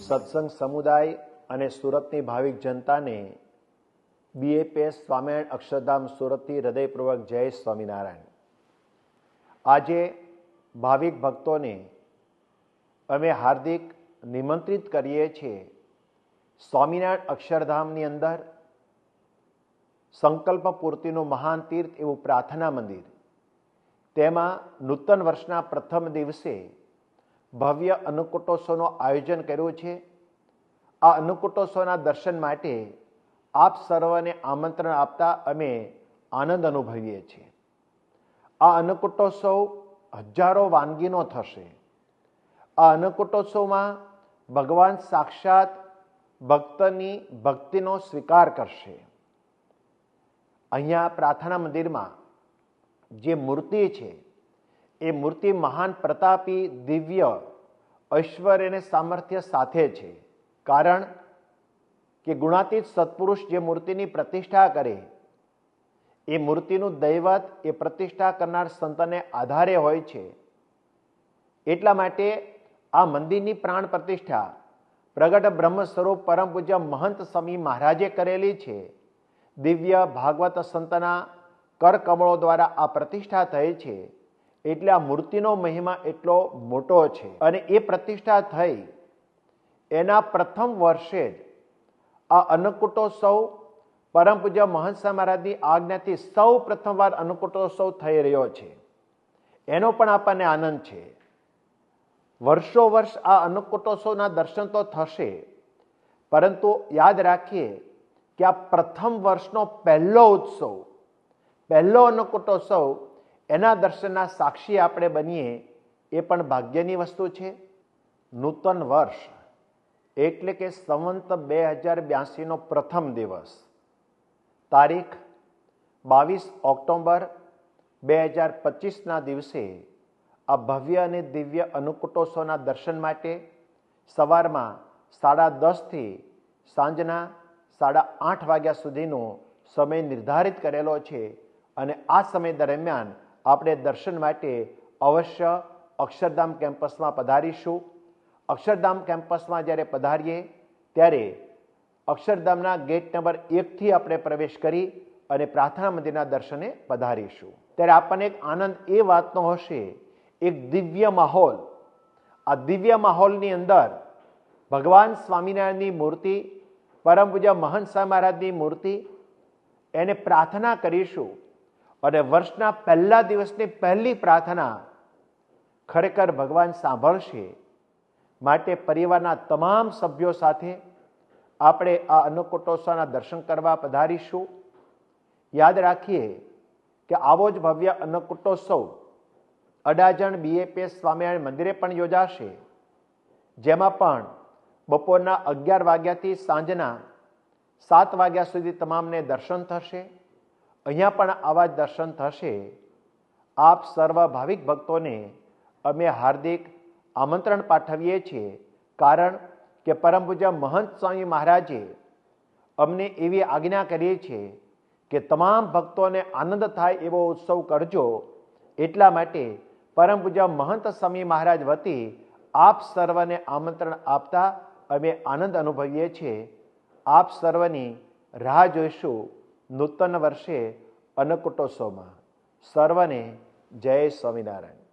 સત્સંગ સમુદાય અને સુરતની ભાવિક જનતાને બીએપીએસ સ્વામિનારાયણ અક્ષરધામ સુરતથી હૃદયપૂર્વક જય સ્વામિનારાયણ. આજે ભાવિક ભક્તોને અમે હાર્દિક નિમંત્રિત કરીએ છીએ સ્વામિનારાયણ અક્ષરધામની અંદર સંકલ્પ પૂર્તિનું મહાન તીર્થ એવું પ્રાર્થના મંદિર. તેમાં નૂતન વર્ષના પ્રથમ દિવસે ભવ્ય અન્નકૂટોત્સવનું આયોજન કર્યું છે. આ અન્નકૂટોત્સવના દર્શન માટે આપ સર્વને આમંત્રણ આપતા અમે આનંદ અનુભવીએ છીએ. આ અન્નકૂટોત્સવ હજારો વાનગીનો થશે. આ અન્નકૂટોત્સવમાં ભગવાન સાક્ષાત ભક્તની ભક્તિનો સ્વીકાર કરશે. અહીંયા પ્રાર્થના મંદિરમાં જે મૂર્તિ છે, એ મૂર્તિ મહાન પ્રતાપી દિવ્ય ઐશ્વર્ય અને સામર્થ્ય સાથે છે. કારણ કે ગુણાતીત સત્પુરુષ જે મૂર્તિની પ્રતિષ્ઠા કરે, એ મૂર્તિનું દૈવત, એ પ્રતિષ્ઠા કરનાર સંતને આધારે હોય છે. એટલા માટે આ મંદિરની પ્રાણ પ્રતિષ્ઠા પ્રગટ બ્રહ્મ સ્વરૂપ પરમ પૂજ્ય મહંત સ્વામી મહારાજે કરેલી છે. દિવ્ય ભાગવત સંતના કરકમળો દ્વારા આ પ્રતિષ્ઠા થઈ છે, એટલે આ મૂર્તિનો મહિમા એટલો મોટો છે. અને એ પ્રતિષ્ઠા થઈ એના પ્રથમ વર્ષે જ આ અન્નકૂટોત્સવ, પરમ પૂજ્ય મહંત મહારાજની આજ્ઞાથી સૌ પ્રથમવાર અન્નકૂટોત્સવ થઈ રહ્યો છે. એનો પણ આપણને આનંદ છે. વર્ષો વર્ષ આ અન્નકૂટોત્સવના દર્શન તો થશે, પરંતુ યાદ રાખીએ કે આ પ્રથમ વર્ષનો પહેલો ઉત્સવ પહેલો અન્નકૂટોત્સવ એના દર્શનના સાક્ષી આપણે બનીએ, એ પણ ભાગ્યની વસ્તુ છે. નૂતન વર્ષ એટલે કે સંવંત બે હજાર બ્યાસીનો પ્રથમ દિવસ. તારીખ બાવીસ ઓક્ટોબર બે હજાર પચીસના દિવસે આ ભવ્ય અને દિવ્ય અનુકુટોત્સવના દર્શન માટે સવારમાં સાડા દસથી સાંજના સાડા આઠ વાગ્યા સુધીનો સમય નિર્ધારિત કરેલો છે. અને આ સમય દરમિયાન આપણે દર્શન માટે અવશ્ય અક્ષરધામ કેમ્પસમાં પધારીશું. અક્ષરધામ કેમ્પસમાં જ્યારે પધારીએ, ત્યારે અક્ષરધામના ગેટ નંબર એકથી આપણે પ્રવેશ કરી અને પ્રાર્થના મંદિરના દર્શને પધારીશું. ત્યારે આપણને એક આનંદ એ વાતનો હશે, એક દિવ્ય માહોલ. આ દિવ્ય માહોલની અંદર ભગવાન સ્વામિનારાયણની મૂર્તિ, પરમ પૂજા મહંત સ્વામી મહારાજની મૂર્તિ, એને પ્રાર્થના કરીશું. અને વર્ષના પહેલા દિવસની પહેલી પ્રાર્થના ખરેખર ભગવાન સાંભળશે માટે પરિવારના તમામ સભ્યો સાથે આપણે આ અન્નકૂટોત્સવના દર્શન કરવા પધારીશું. યાદ રાખીએ કે આવો જ ભવ્ય અન્નકૂટોત્સવ અડાજણ બીએપીએસ સ્વામિનારાયણ મંદિરે પણ યોજાશે. જેમાં પણ બપોરના અગિયાર વાગ્યાથી સાંજના સાત વાગ્યા સુધી તમામને દર્શન થશે. અહીંયા પણ આવા જ દર્શન થશે. આપ સર્વ ભાવિક ભક્તોને અમે હાર્દિક આમંત્રણ પાઠવીએ છીએ, કારણ કે પરમ પૂજા મહંત સ્વામી મહારાજે અમને એવી આજ્ઞા કરીએ છીએ કે તમામ ભક્તોને આનંદ થાય એવો ઉત્સવ કરજો. એટલા માટે પરમ પૂજા મહંત સ્વામી મહારાજ વતી આપ સર્વને આમંત્રણ આપતા અમે આનંદ અનુભવીએ છીએ. આપ સર્વની રાહ જોઈશું. નૂતન વર્ષે અન્નકૂટોત્સવમાં સર્વને જય સ્વામિનારાયણ.